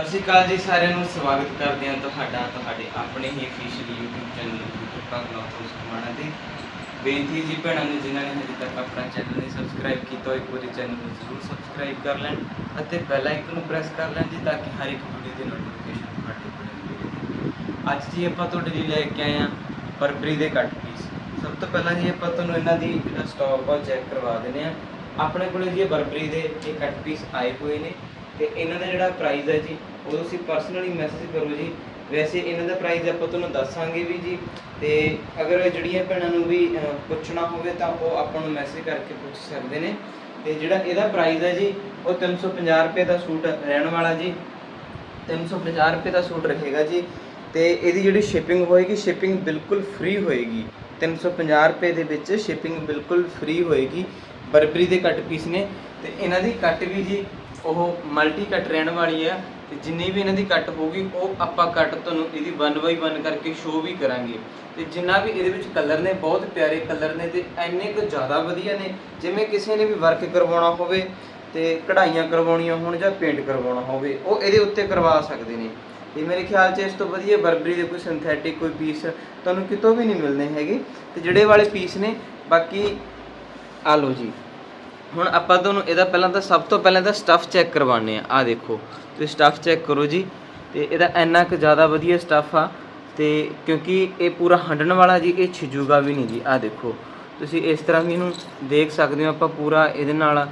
ਸਤਿ ਸ਼੍ਰੀ ਅਕਾਲ ਜੀ ਸਾਰਿਆਂ ਨੂੰ ਸਵਾਗਤ ਕਰਦੇ ਹਾਂ ਤੁਹਾਡਾ, ਤੁਹਾਡੇ ਆਪਣੇ ਹੀ ਅਫੀਸ਼ੀਅਲ YouTube ਚੈਨਲ ਗੁਰਪ੍ਰਪਾ ਗਲਾਸੋਂ ਸਮਾਣਾ ਤੇ ਬੇਨਤੀ ਜੀ ਭੈਣਾਂ ਨੂੰ, ਜਿਨ੍ਹਾਂ ਨੇ ਹਜੇ ਤੱਕ ਆਪਣਾ ਚੈਨਲ ਨਹੀਂ ਸਬਸਕ੍ਰਾਈਬ ਕੀਤਾ ਹੋਏ ਪੂਰੇ ਚੈਨਲ ਨੂੰ ਜ਼ਰੂਰ ਸਬਸਕ੍ਰਾਈਬ ਕਰ ਲੈਣ ਅਤੇ ਬੈਲ ਆਈਕਨ ਨੂੰ ਪ੍ਰੈਸ ਕਰ ਲੈਣ ਜੀ ਤਾਂ ਕਿ ਹਰ ਇੱਕ ਵੀਡੀਓ ਦੀ ਨੋਟੀਫਿਕੇਸ਼ਨ ਤੁਹਾਡੇ ਕੋਲ ਅੱਜ ਜੀ ਆਪਾਂ ਤੁਹਾਡੇ ਲਈ ਲੈ ਕੇ ਆਏ ਹਾਂ ਬਰਬਰੀ ਦੇ ਕੱਟ ਪੀਸ ਸਭ ਤੋਂ ਪਹਿਲਾਂ ਜੀ ਆਪਾਂ ਤੁਹਾਨੂੰ ਇਹਨਾਂ ਦੀ ਜਿਹੜਾ ਸਟਾਕ ਆ ਚੈੱਕ ਕਰਵਾ ਦਿੰਦੇ ਆ ਆਪਣੇ ਕੋਲੇ ਜੀ ਬਰਬਰੀ ਦੇ ਇਹ ਕੱਟ ਪੀਸ ਆਏ ਹੋਏ ਨੇ। ਤੇ ਇਹਨਾਂ ਦਾ ਜਿਹੜਾ ਪ੍ਰਾਈਸ ਹੈ ਜੀ ਉਹ ਤੁਸੀਂ ਪਰਸਨਲੀ ਮੈਸੇਜ ਕਰੋ ਜੀ। ਵੈਸੇ ਇਹਨਾਂ ਦਾ ਪ੍ਰਾਈਸ ਆਪਾਂ ਤੁਹਾਨੂੰ ਦੱਸਾਂਗੇ ਵੀ ਜੀ, ਤੇ ਅਗਰ ਜਿਹੜੀਆਂ ਭੈਣਾਂ ਨੂੰ ਵੀ ਪੁੱਛਣਾ ਹੋਵੇ ਤਾਂ ਉਹ ਆਪਾਂ ਨੂੰ ਮੈਸੇਜ ਕਰਕੇ ਪੁੱਛ ਸਕਦੇ ਨੇ। ਤੇ ਜਿਹੜਾ ਇਹਦਾ ਪ੍ਰਾਈਸ ਹੈ ਜੀ, ਉਹ 350 ਰੁਪਏ ਦਾ ਸੂਟ ਰਹਿਣ ਵਾਲਾ ਜੀ। 350 ਰੁਪਏ ਦਾ ਸੂਟ ਰਹੇਗਾ ਜੀ। ਤੇ ਇਹਦੀ ਜਿਹੜੀ ਸ਼ਿਪਿੰਗ ਹੋਏਗੀ ਸ਼ਿਪਿੰਗ ਬਿਲਕੁਲ ਫ੍ਰੀ ਹੋਏਗੀ। 350 ਰੁਪਏ ਦੇ ਵਿੱਚ ਸ਼ਿਪਿੰਗ ਬਿਲਕੁਲ ਫ੍ਰੀ ਹੋਏਗੀ। ਬਰਬਰੀ ਦੇ ਕੱਟ ਪੀਸ ਨੇ। ਤੇ ਇਹਨਾਂ ਦੀ ਕੱਟ ਵੀ ਜੀ ਉਹ ਮਲਟੀ ਕੱਟ ਰਹਿਣ ਵਾਲੀ ਆ ਤੇ ਜਿੰਨੀ ਵੀ ਇਹਨਾਂ ਦੀ ਕੱਟ ਹੋਊਗੀ, ਉਹ ਆਪਾਂ ਕੱਟ ਤੁਹਾਨੂੰ ਇਹਦੀ 1 ਬਾਈ 1 ਕਰਕੇ ਸ਼ੋਅ ਵੀ ਕਰਾਂਗੇ। ਤੇ ਜਿੰਨਾ ਵੀ ਇਹਦੇ ਵਿੱਚ ਕਲਰ ਨੇ, ਬਹੁਤ ਪਿਆਰੇ ਕਲਰ ਨੇ ਤੇ ਇੰਨੇ ਕੁ ਜ਼ਿਆਦਾ ਵਧੀਆ ਨੇ, ਜਿਵੇਂ ਕਿਸੇ ਨੇ ਵੀ ਵਰਕ ਕਰਵਾਉਣਾ ਹੋਵੇ ਤੇ ਕਢਾਈਆਂ ਕਰਵਾਉਣੀਆਂ ਹੋਣ ਜਾਂ ਪੇਂਟ ਕਰਵਾਉਣਾ ਹੋਵੇ, ਉਹ ਇਹਦੇ ਉੱਤੇ ਕਰਵਾ ਸਕਦੇ ਨੇ। ਤੇ ਮੇਰੇ ਖਿਆਲ 'ਚ ਇਸ ਤੋਂ ਵਧੀਆ ਬਰਬਰੀ ਦੇ ਕੋਈ ਸਿੰਥੈਟਿਕ ਕੋਈ ਪੀਸ ਤੁਹਾਨੂੰ ਕਿਤੋਂ ਵੀ ਨਹੀਂ ਮਿਲਨੇ ਹੈਗੇ। ਤੇ ਜਿਹੜੇ ਵਾਲੇ ਪੀਸ ਨੇ, ਬਾਕੀ ਆ ਲਓ ਜੀ। ਹੁਣ ਆਪਾਂ ਤੁਹਾਨੂੰ ਇਹਦਾ ਪਹਿਲਾਂ ਤਾਂ ਸਭ ਤੋਂ ਪਹਿਲਾਂ ਤਾਂ ਸਟੱਫ ਚੈੱਕ ਕਰਵਾਉਣੇ ਆ ਆ ਦੇਖੋ, ਤੁਸੀਂ ਸਟੱਫ ਚੈੱਕ ਕਰੋ ਜੀ। ਤੇ ਇਹਦਾ ਇੰਨਾ ਕੁ ਜ਼ਿਆਦਾ ਵਧੀਆ ਸਟੱਫ ਆ। ਤੇ ਕਿਉਂਕਿ ਇਹ ਪੂਰਾ ਹੰਡਣ ਵਾਲਾ ਜੀ, ਇਹ ਛਿਜੂਗਾ ਵੀ ਨਹੀਂ ਜੀ। ਆ ਦੇਖੋ, ਤੁਸੀਂ ਇਸ ਤਰ੍ਹਾਂ ਵੀ ਇਹਨੂੰ ਦੇਖ ਸਕਦੇ ਹੋ, ਆਪਾਂ ਪੂਰਾ ਇਹਦੇ ਨਾਲ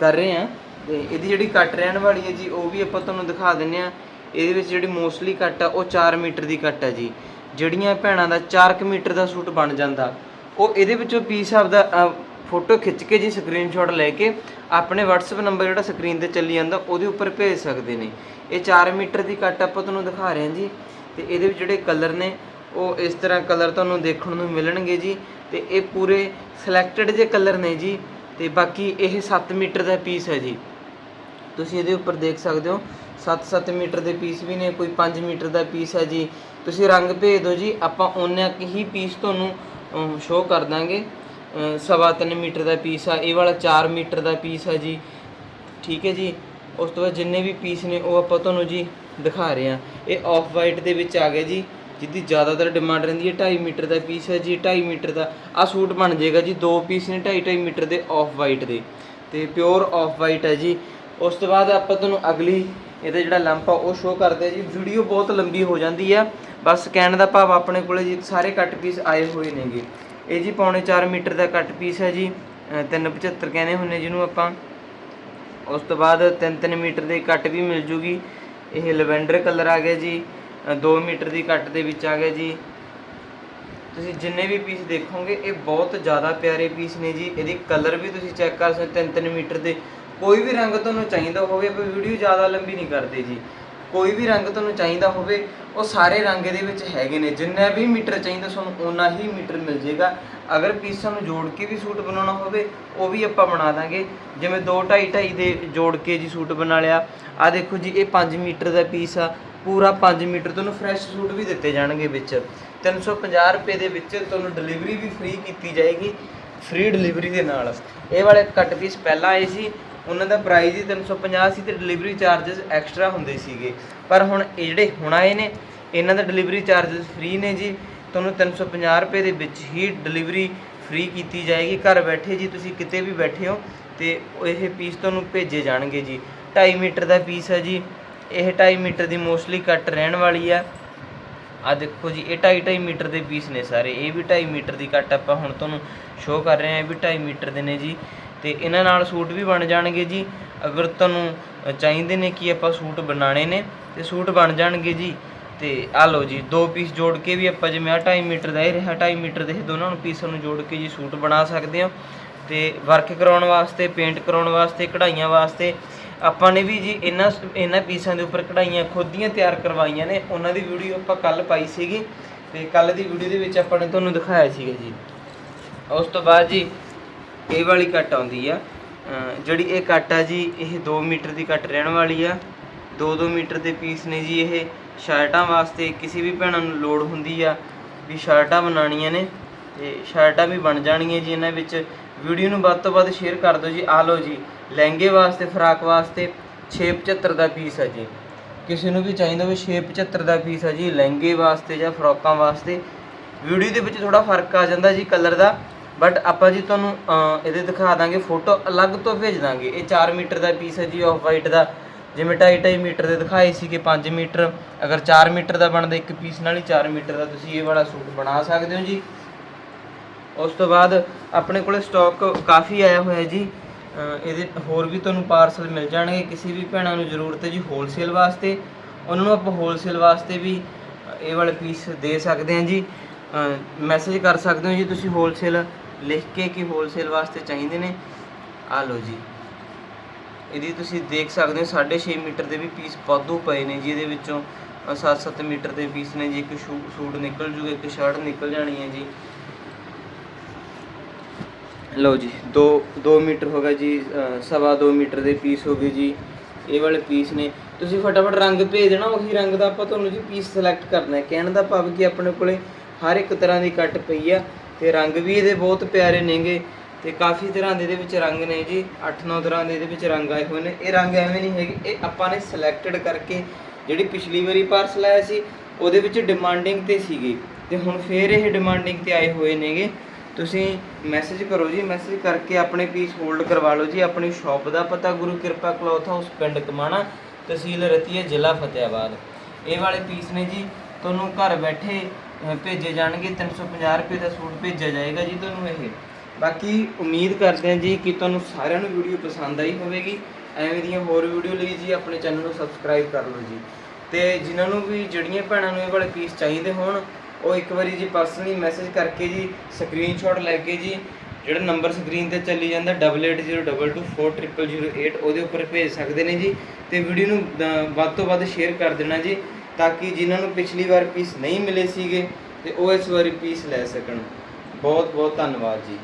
ਕਰ ਰਹੇ ਆ ਤੇ ਇਹਦੀ ਜਿਹੜੀ ਕੱਟ ਰਹਿਣ ਵਾਲੀ ਹੈ ਜੀ, ਉਹ ਵੀ ਆਪਾਂ ਤੁਹਾਨੂੰ ਦਿਖਾ ਦਿੰਨੇ ਆ ਇਹਦੇ ਵਿੱਚ ਜਿਹੜੀ ਮੋਸਟਲੀ ਕੱਟ ਆ, ਉਹ 4 ਮੀਟਰ ਦੀ ਕੱਟ ਆ ਜੀ। ਜਿਹੜੀਆਂ ਭੈਣਾਂ ਦਾ 4 ਮੀਟਰ ਦਾ ਸੂਟ ਬਣ ਜਾਂਦਾ, ਉਹ ਇਹਦੇ ਵਿੱਚੋਂ ਪੀਸ ਆਪਦਾ ਫੋਟੋ ਖਿੱਚ ਕੇ ਜੀ ਸਕਰੀਨਸ਼ਾਟ ਲੈ ਕੇ ਆਪਣੇ WhatsApp ਨੰਬਰ ਜਿਹੜਾ ਸਕਰੀਨ ਤੇ ਚੱਲੀ ਜਾਂਦਾ, ਉਹਦੇ ਉੱਪਰ ਭੇਜ ਸਕਦੇ ਨੇ। ਇਹ 4 ਮੀਟਰ ਦੀ ਕੱਟ ਆਪਾਂ ਤੁਹਾਨੂੰ ਦਿਖਾ ਰਹੇ ਹਾਂ ਜੀ। ਤੇ ਇਹਦੇ ਵਿੱਚ ਜਿਹੜੇ ਕਲਰ ਨੇ, ਉਹ ਇਸ ਤਰ੍ਹਾਂ ਕਲਰ ਤੁਹਾਨੂੰ ਦੇਖਣ ਨੂੰ ਮਿਲਣਗੇ ਜੀ। ਤੇ ਇਹ ਪੂਰੇ ਸਿਲੈਕਟਡ ਜੇ ਕਲਰ ਨੇ ਜੀ। ਤੇ ਬਾਕੀ ਇਹ 7 ਮੀਟਰ ਦਾ ਪੀਸ ਹੈ ਜੀ। ਤੁਸੀਂ ਇਹਦੇ ਉੱਪਰ ਦੇਖ ਸਕਦੇ ਹੋ 7-7 ਮੀਟਰ ਦੇ ਪੀਸ ਵੀ ਨੇ, ਕੋਈ 5 ਮੀਟਰ ਦਾ ਪੀਸ ਹੈ ਜੀ। ਤੁਸੀਂ ਰੰਗ ਭੇਜ ਦਿਓ ਜੀ, ਆਪਾਂ ਓਨਾ ਕੁ ਹੀ ਪੀਸ ਤੁਹਾਨੂੰ ਸ਼ੋਅ ਕਰ ਦਾਂਗੇ। ਸਵਾ ਤਿੰਨ ਮੀਟਰ ਦਾ ਪੀਸ ਆ, ਇਹ ਵਾਲਾ 4 ਮੀਟਰ ਦਾ ਪੀਸ ਆ ਜੀ। ਠੀਕ ਹੈ ਜੀ? ਉਸ ਤੋਂ ਬਾਅਦ ਜਿੰਨੇ ਵੀ ਪੀਸ ਨੇ, ਉਹ ਆਪਾਂ ਤੁਹਾਨੂੰ ਜੀ ਦਿਖਾ ਰਹੇ ਹਾਂ। ਇਹ ਆਫ ਵਾਈਟ ਦੇ ਵਿੱਚ ਆ ਗਿਆ ਜੀ, ਜਿਹਦੀ ਜ਼ਿਆਦਾਤਰ ਡਿਮਾਂਡ ਰਹਿੰਦੀ ਹੈ 2.5 ਮੀਟਰ ਦਾ ਪੀਸ ਹੈ ਜੀ 2.5 ਮੀਟਰ ਦਾ। ਆ ਸੂਟ ਬਣ ਜਾਏਗਾ ਜੀ, ਦੋ ਪੀਸ ਨੇ 2.5 ਮੀਟਰ ਦੇ ਆਫ ਵਾਈਟ ਦੇ। ਤੇ ਪਿਓਰ ਆਫ ਵਾਈਟ ਹੈ ਜੀ। ਉਸ ਤੋਂ ਬਾਅਦ ਆਪਾਂ ਤੁਹਾਨੂੰ ਅਗਲੀ, ਇਹਦਾ ਜਿਹੜਾ ਲੰਪ ਆ, ਉਹ ਸ਼ੋਅ ਕਰਦੇ ਆ ਜੀ। ਵੀਡੀਓ ਬਹੁਤ ਲੰਬੀ ਹੋ ਜਾਂਦੀ ਆ। ਬਸ ਕਹਿਣ ਦਾ ਭਾਵ ਆਪਣੇ ਕੋਲੇ ਜੀ, ਸਾਰੇ ਕੱਟ ਪੀਸ ਆਏ ਹੋਏ ਨੇਗੇ। ਇਹ ਜੀ ਪੌਣੇ 4 ਮੀਟਰ ਦਾ ਕੱਟ ਪੀਸ ਹੈ ਜੀ ਅ, 375 ਕਹਿੰਦੇ ਹੁੰਨੇ ਜਿਹਨੂੰ ਆਪਾਂ। ਉਸ ਤੋਂ ਬਾਅਦ 3-3 ਮੀਟਰ ਦੇ ਕੱਟ ਵੀ ਮਿਲ ਜੂਗੀ। ਇਹ ਲਵੈਂਡਰ ਕਲਰ ਆ ਗਿਆ ਜੀ 2 ਮੀਟਰ ਦੀ ਕੱਟ ਦੇ ਵਿੱਚ ਆ ਗਿਆ ਜੀ। ਤੁਸੀਂ ਜਿੰਨੇ ਵੀ ਪੀਸ ਦੇਖੋਗੇ ਇਹ ਬਹੁਤ ਜ਼ਿਆਦਾ ਪਿਆਰੇ ਪੀਸ ਨੇ ਜੀ। ਇਹਦੀ ਕਲਰ ਵੀ ਤੁਸੀਂ ਚੈੱਕ ਕਰ ਸਕਦੇ 3-3 ਮੀਟਰ ਦੇ। ਕੋਈ ਵੀ ਰੰਗ ਤੁਹਾਨੂੰ ਚਾਹੀਦਾ ਹੋਵੇ ਆਪਾਂ ਵੀਡੀਓ ਜ਼ਿਆਦਾ ਲੰਬੀ ਨਹੀਂ ਕਰਦੇ ਜੀ। ਕੋਈ ਵੀ ਰੰਗ ਤੁਹਾਨੂੰ ਚਾਹੀਦਾ ਹੋਵੇ, ਉਹ ਸਾਰੇ ਰੰਗ ਇਹਦੇ ਵਿੱਚ ਹੈਗੇ ਨੇ। ਜਿੰਨਾ ਵੀ ਮੀਟਰ ਚਾਹੀਦਾ ਤੁਹਾਨੂੰ ਉਨਾ ਹੀ ਮੀਟਰ ਮਿਲ ਜੇਗਾ। ਅਗਰ ਪੀਸਾਂ ਨੂੰ ਜੋੜ ਕੇ ਵੀ ਸੂਟ ਬਣਾਉਣਾ ਹੋਵੇ, ਉਹ ਵੀ ਆਪਾਂ ਬਣਾ ਦਾਂਗੇ। ਜਿਵੇਂ 2 2.5 2.5 ਦੇ ਜੋੜ ਕੇ ਜੀ ਸੂਟ ਬਣਾ ਲਿਆ। ਆ ਦੇਖੋ ਜੀ, ਇਹ 5 ਮੀਟਰ ਦਾ ਪੀਸ ਆ। ਪੂਰਾ 5 ਮੀਟਰ ਤੁਹਾਨੂੰ ਫਰੈਸ਼ ਸੂਟ ਵੀ ਦਿੱਤੇ ਜਾਣਗੇ ਵਿੱਚ। 350 ਰੁਪਏ ਦੇ ਵਿੱਚ ਤੁਹਾਨੂੰ ਡਿਲੀਵਰੀ ਵੀ ਫ੍ਰੀ ਕੀਤੀ ਜਾਏਗੀ। ਫ੍ਰੀ ਡਿਲੀਵਰੀ ਦੇ ਨਾਲ। ਇਹ ਵਾਲੇ ਕੱਟ ਪੀਸ ਪਹਿਲਾਂ ਆਏ ਸੀ। ਉਹਨਾਂ ਦਾ ਪ੍ਰਾਈਸ ਹੀ 350 ਸੀ ਤੇ ਡਿਲੀਵਰੀ ਚਾਰजेस ਐਕਸਟਰਾ ਹੁੰਦੇ ਸੀਗੇ। ਪਰ ਹੁਣ ਇਹ ਜਿਹੜੇ ਹੁਣ ਆਏ ਨੇ, ਇਹਨਾਂ ਦਾ ਡਿਲੀਵਰੀ ਚਾਰजेस ਫ੍ਰੀ ਨੇ ਜੀ। ਤੁਹਾਨੂੰ 350 ਰੁਪਏ ਦੇ ਵਿੱਚ ਹੀ ਡਿਲੀਵਰੀ ਫ੍ਰੀ ਕੀਤੀ ਜਾਏਗੀ। ਘਰ ਬੈਠੇ ਜੀ ਤੁਸੀਂ ਕਿਤੇ ਵੀ ਬੈਠੇ ਹੋ ਤੇ ਇਹ ਪੀਸ ਤੁਹਾਨੂੰ ਭੇਜੇ ਜਾਣਗੇ ਜੀ। 2.5 ਮੀਟਰ ਦਾ ਪੀਸ ਹੈ ਜੀ। ਇਹ 2.5 ਮੀਟਰ ਦੀ ਮੋਸਟਲੀ ਕੱਟ ਰਹਿਣ ਵਾਲੀ ਆ ਆ ਦੇਖੋ ਜੀ, ਇਹ 2.5 2.5 ਮੀਟਰ ਦੇ ਪੀਸ ਨੇ ਸਾਰੇ। ਇਹ ਵੀ 2.5 ਮੀਟਰ ਦੀ ਕੱਟ ਆਪਾਂ ਹੁਣ ਤੁਹਾਨੂੰ ਸ਼ੋਅ ਕਰ ਰਹੇ ਹਾਂ, ਇਹ ਵੀ 2.5 ਮੀਟਰ ਦੇ ਨੇ ਜੀ। ਅਤੇ ਇਹਨਾਂ ਨਾਲ ਸੂਟ ਵੀ ਬਣ ਜਾਣਗੇ ਜੀ। ਅਗਰ ਤੁਹਾਨੂੰ ਚਾਹੀਦੇ ਨੇ ਕਿ ਆਪਾਂ ਸੂਟ ਬਣਾਉਣੇ ਨੇ ਅਤੇ ਸੂਟ ਬਣ ਜਾਣਗੇ ਜੀ। ਤੇ ਆ ਲਓ ਜੀ, ਦੋ ਪੀਸ ਜੋੜ ਕੇ ਵੀ ਆਪਾਂ ਜਿਵੇਂ ਆ 2.5 ਮੀਟਰ ਦਾ ਇਹ ਰਿਹਾ 2.5 ਮੀਟਰ ਦੇ ਦੋਨਾਂ ਨੂੰ ਪੀਸਾਂ ਨੂੰ ਜੋੜ ਕੇ ਜੀ ਸੂਟ ਬਣਾ ਸਕਦੇ ਹਾਂ। ਤੇ ਵਰਕ ਕਰਾਉਣ ਵਾਸਤੇ ਪੇਂਟ ਕਰਾਉਣ ਵਾਸਤੇ, ਕਢਾਈਆਂ ਵਾਸਤੇ ਆਪਾਂ ਨੇ ਵੀ ਜੀ ਇਹਨਾਂ ਇਹਨਾਂ ਪੀਸਾਂ ਦੇ ਉੱਪਰ ਕਢਾਈਆਂ ਖੁਦ ਦੀਆਂ ਤਿਆਰ ਕਰਵਾਈਆਂ ਨੇ। ਉਹਨਾਂ ਦੀ ਵੀਡੀਓ ਆਪਾਂ ਕੱਲ ਪਾਈ ਸੀਗੀ। ਤੇ ਕੱਲ ਦੀ ਵੀਡੀਓ ਦੇ ਵਿੱਚ ਆਪਾਂ ਨੇ ਤੁਹਾਨੂੰ ਦਿਖਾਇਆ ਸੀਗਾ ਜੀ। ਉਸ ਤੋਂ ਬਾਅਦ ਜੀ ਇਹ ਵਾਲੀ ਕੱਟ ਆਉਂਦੀ ਆ। ਜਿਹੜੀ ਇਹ ਕੱਟ ਆ ਜੀ, ਇਹ 2 ਮੀਟਰ ਦੀ ਕੱਟ ਰਹਿਣ ਵਾਲੀ ਆ। 2-2 ਮੀਟਰ ਦੇ ਪੀਸ ਨੇ ਜੀ ਇਹ। ਸ਼ਰਟਾਂ ਵਾਸਤੇ ਕਿਸੇ ਵੀ ਭੈਣਾਂ ਨੂੰ ਲੋੜ ਹੁੰਦੀ ਆ ਵੀ ਸ਼ਰਟਾਂ ਬਣਾਉਣੀਆਂ ਨੇ। ਤੇ ਸ਼ਰਟਾਂ ਵੀ ਬਣ ਜਾਣਗੀਆਂ ਜੀ ਇਹਨਾਂ ਵਿੱਚ। ਵੀਡੀਓ ਨੂੰ ਵੱਧ ਤੋਂ ਵੱਧ ਸ਼ੇਅਰ ਕਰ ਦਿਓ ਜੀ। ਆ ਲਓ ਜੀ, ਲਹਿੰਗੇ ਵਾਸਤੇ, ਫਰਾਕ ਵਾਸਤੇ 675 ਦਾ ਪੀਸ ਹੈ ਜੀ। ਕਿਸੇ ਨੂੰ ਵੀ ਚਾਹੀਦਾ ਹੋਵੇ 675 ਦਾ ਪੀਸ ਹੈ ਜੀ। ਲਹਿੰਗੇ ਵਾਸਤੇ ਜਾਂ ਫਰਾਕਾਂ ਵਾਸਤੇ। ਵੀਡੀਓ ਦੇ ਵਿੱਚ ਥੋੜਾ ਫ਼ਰਕ ਆ ਜਾਂਦਾ ਜੀ ਕਲਰ ਦਾ। ਬਟ ਆਪਾਂ ਜੀ ਤੁਹਾਨੂੰ ਇਹਦੇ ਦਿਖਾ ਦਾਂਗੇ ਫੋਟੋ ਅਲੱਗ ਤੋਂ ਭੇਜ ਦਾਂਗੇ। ਇਹ 4 ਮੀਟਰ ਦਾ ਪੀਸ ਹੈ ਜੀ ਆਫ ਵਾਈਟ ਦਾ। ਜਿਵੇਂ 2.5 ਮੀਟਰ ਦੇ ਦਿਖਾਏ ਸੀ ਕਿ 5 ਮੀਟਰ। ਅਗਰ 4 ਮੀਟਰ ਦਾ ਬਣਦਾ, ਇੱਕ ਪੀਸ ਨਾਲ ਹੀ 4 ਮੀਟਰ ਦਾ ਤੁਸੀਂ ਇਹ ਵਾਲਾ ਸੂਟ ਬਣਾ ਸਕਦੇ ਹੋ ਜੀ। ਉਸ ਤੋਂ ਬਾਅਦ ਆਪਣੇ ਕੋਲੇ ਸਟਾਕ ਕਾਫੀ ਆਇਆ ਹੋਇਆ ਜੀ। ਇਹਦੇ ਹੋਰ ਵੀ ਤੁਹਾਨੂੰ ਪਾਰਸਲ ਮਿਲ ਜਾਣਗੇ। ਕਿਸੇ ਵੀ ਭੈਣਾਂ ਨੂੰ ਜ਼ਰੂਰਤ ਹੈ ਜੀ ਹੋਲਸੇਲ ਵਾਸਤੇ। ਉਹਨਾਂ ਨੂੰ ਆਪਾਂ ਹੋਲਸੇਲ ਵਾਸਤੇ ਵੀ ਇਹ ਵਾਲੇ ਪੀਸ ਦੇ ਸਕਦੇ ਹਾਂ ਜੀ। ਮੈਸੇਜ ਕਰ ਸਕਦੇ ਹੋ ਜੀ ਤੁਸੀਂ ਹੋਲਸੇਲ ਲਿਖ ਕੇ ਕਿ ਹੋਲਸੇਲ ਵਾਸਤੇ ਚਾਹੀਦੇ ਨੇ? ਆ ਲਓ ਜੀ। ਇਹਦੀ ਤੁਸੀਂ ਦੇਖ ਸਕਦੇ ਹੋ 6.5 ਮੀਟਰ ਦੇ ਵੀ ਪੀਸ ਵਾਧੂ ਪਏ ਨੇ ਜੀ, ਇਹਦੇ ਵਿੱਚੋਂ 7-7 ਮੀਟਰ ਦੇ ਪੀਸ ਨੇ ਜੀ, ਇੱਕ ਸੂਟ ਨਿਕਲ ਜੂਗਾ, ਇੱਕ ਸ਼ਰਟ ਨਿਕਲ ਜਾਣੀ ਹੈ ਜੀ। ਲਓ ਜੀ 2 2 ਮੀਟਰ ਹੋ ਗਿਆ ਜੀ ਸਵਾ 2 ਮੀਟਰ ਦੇ ਪੀਸ ਹੋ ਗਏ ਜੀ। ਇਹ ਵਾਲੇ ਪੀਸ ਨੇ। ਤੁਸੀਂ ਫਟਾਫਟ ਰੰਗ ਭੇਜ ਦੇਣਾ, ਉਹੀ ਰੰਗ ਦਾ ਆਪਾਂ ਤੁਹਾਨੂੰ ਜੀ ਪੀਸ ਸਿਲੈਕਟ ਕਰਨਾ ਹੈ। ਕਹਿਣ ਦਾ ਭਾਵ ਕਿ ਆਪਣੇ ਕੋਲੇ ਹਰ ਇੱਕ ਤਰ੍ਹਾਂ ਦੀ ਕੱਟ ਪਈ ਆ। ਤੇ ਰੰਗ ਵੀ ਇਹਦੇ ਬਹੁਤ ਪਿਆਰੇ ਨੇਗੇ ਤੇ ਕਾਫੀ ਤਰ੍ਹਾਂ ਦੇ ਇਹਦੇ ਵਿੱਚ ਰੰਗ ਨੇ ਜੀ 8-9 ਤਰ੍ਹਾਂ ਦੇ ਇਹਦੇ ਵਿੱਚ ਰੰਗ ਆਏ ਹੋਏ ਨੇ। ਇਹ ਰੰਗ ਐਵੇਂ ਨਹੀਂ ਹੈਗੇ, ਇਹ ਆਪਾਂ ਨੇ ਸਿਲੈਕਟਡ ਕਰਕੇ ਜਿਹੜੀ ਪਿਛਲੀ ਵਾਰੀ ਪਾਰਸਲ ਆਇਆ ਸੀ, ਉਹਦੇ ਵਿੱਚ ਡਿਮਾਂਡਿੰਗ ਤੇ ਸੀਗੀ। ਤੇ ਹੁਣ ਫੇਰ ਇਹ ਡਿਮਾਂਡਿੰਗ ਤੇ ਆਏ ਹੋਏ ਨੇਗੇ। ਤੁਸੀਂ ਮੈਸੇਜ ਕਰੋ ਜੀ ਮੈਸੇਜ ਕਰਕੇ ਆਪਣੇ ਪੀਸ ਹੋਲਡ ਕਰਵਾ ਲਓ ਜੀ। ਆਪਣੀ ਸ਼ਾਪ ਦਾ ਪਤਾ, ਗੁਰੂ ਕਿਰਪਾ ਕਲੌਥ ਹਾਊਸ, ਪਿੰਡ ਕਮਾਣਾ, ਤਹਿਸੀਲ ਰਤੀਆ ਜ਼ਿਲ੍ਹਾ ਫਤਿਆਬਾਦ ਇਹ ਵਾਲੇ ਪੀਸ ਨੇ ਜੀ, ਤੁਹਾਨੂੰ ਘਰ ਬੈਠੇ ਭੇਜੇ ਜਾਣਗੇ 350 ਰੁਪਏ ਦਾ ਸੂਟ ਭੇਜਿਆ ਜਾਏਗਾ ਜੀ ਤੁਹਾਨੂੰ ਇਹ। ਬਾਕੀ ਉਮੀਦ ਕਰਦੇ ਹਾਂ ਜੀ ਕਿ ਤੁਹਾਨੂੰ ਸਾਰਿਆਂ ਨੂੰ ਵੀਡੀਓ ਪਸੰਦ ਆਈ ਹੋਵੇਗੀ। ਐਵੇਂ ਦੀਆਂ ਹੋਰ ਵੀਡੀਓ ਲਈ ਜੀ ਆਪਣੇ ਚੈਨਲ ਨੂੰ ਸਬਸਕ੍ਰਾਈਬ ਕਰ ਲਓ ਜੀ। ਤੇ ਜਿਨ੍ਹਾਂ ਨੂੰ ਵੀ ਜਿਹੜੀਆਂ ਭੈਣਾਂ ਨੂੰ ਇਹ ਵਾਲੇ ਪੀਸ ਚਾਹੀਦੇ ਹੋਣ ਉਹ ਇੱਕ ਵਾਰੀ ਜੀ ਪਰਸਨਲੀ ਮੈਸੇਜ ਕਰਕੇ ਜੀ ਸਕਰੀਨਸ਼ਾਟ ਲੈ ਕੇ ਜੀ ਜਿਹੜਾ ਨੰਬਰ ਸਕਰੀਨ ਤੇ ਚੱਲੀ ਜਾਂਦਾ 8802240008 ਉਹਦੇ ਉੱਪਰ ਭੇਜ ਸਕਦੇ ਨੇ ਜੀ। ਤੇ ਵੀਡੀਓ ਨੂੰ ਅਹ, ਵੱਧ ਤੋਂ ਵੱਧ ਸ਼ੇਅਰ ਕਰ ਦੇਣਾ ਜੀ। ਤਾਂ ਕਿ ਜਿਨ੍ਹਾਂ ਨੂੰ ਪਿਛਲੀ ਵਾਰ ਪੀਸ ਨਹੀਂ ਮਿਲੇ ਸੀਗੇ, ਤੇ ਉਹ ਇਸ ਵਾਰੀ ਪੀਸ ਲੈ ਸਕਣ। ਬਹੁਤ ਬਹੁਤ ਧੰਨਵਾਦ ਜੀ।